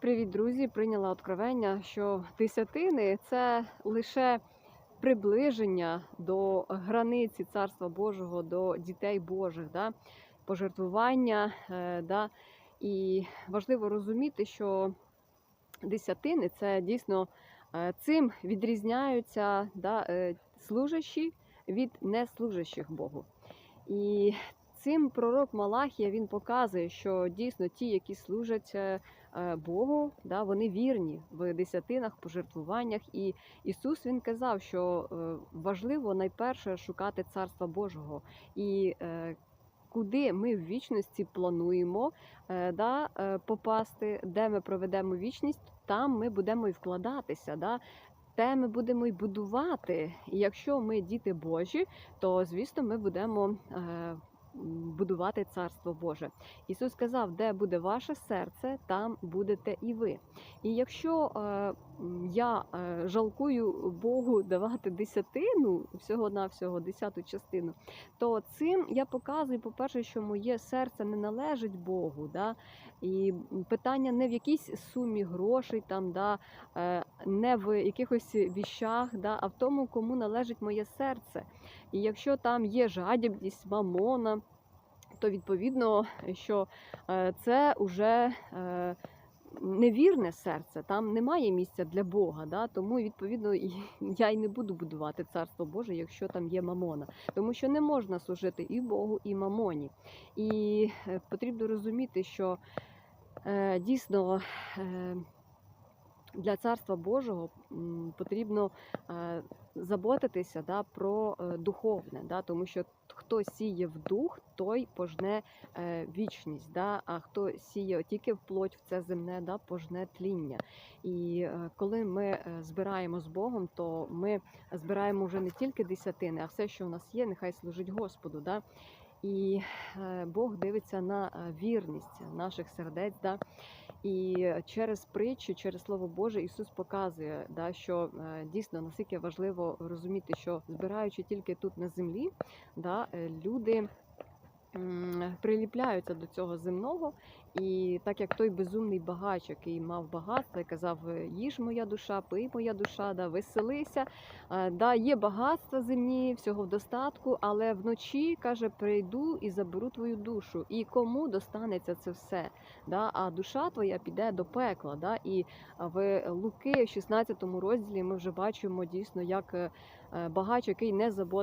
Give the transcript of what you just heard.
Привіт, друзі! Прийняла откровення, що десятини це лише приближення до границі Царства Божого, до дітей Божих, да? пожертвування. е, Да? І важливо розуміти, що десятини це дійсно е, цим відрізняються да, е, служащі від неслужащих Богу. І цим пророк Малахія він показує, що дійсно ті, які служать е, е, Богу, да, вони вірні в десятинах, пожертвуваннях. І Ісус Він казав, що е, важливо найперше шукати Царства Божого. І Куди ми в вічності плануємо да, попасти, де ми проведемо вічність, там ми будемо і вкладатися. Да? Те ми будемо і будувати. І якщо ми діти Божі, то звісно ми будемо будувати царство Боже. Ісус сказав, де буде ваше серце, там будете і ви. І якщо е, я е, жалкую Богу давати десятину, всього-навсього десяту частину, то цим я показую, по-перше, що моє серце не належить Богу. Да? І питання не в якійсь сумі грошей, там, да? е, не в якихось віщах, да? а в тому, кому належить моє серце. І якщо там є жадібність, мамона, то відповідно, що е, це вже е, невірне серце, там немає місця для Бога. Да? Тому відповідно я й не буду будувати царство Боже, якщо там є мамона. Тому що не можна служити і Богу, і мамоні. І е, потрібно розуміти, що дійсно. Для царства Божого потрібно е, заботитися да, про е, духовне, да, тому що хто сіє в дух, той пожне е, вічність. Да, а хто сіє тільки в плоть в це земне, да, пожне тління. І коли ми збираємо з Богом, то ми збираємо вже не тільки десятини, а все, що в нас є, нехай служить Господу. Да. І Бог дивиться на вірність наших сердець. Да. І через притчу, через слово Боже, Ісус показує, да, що е, дійсно наскільки важливо розуміти, що збираючи тільки тут на землі, да, е, люди приліпляються до цього земного. І так як той безумний багач, який мав багатство, казав: їж моя душа, пий моя душа, да, веселися. Е, Да, є багатства земні, всього в достатку, але вночі каже: прийду і заберу твою душу. І кому достанеться це все? Да? А душа твоя піде до пекла. Да? І в Луки, в 16 розділі, ми вже бачимо дійсно, як е, е, багач, який не заботився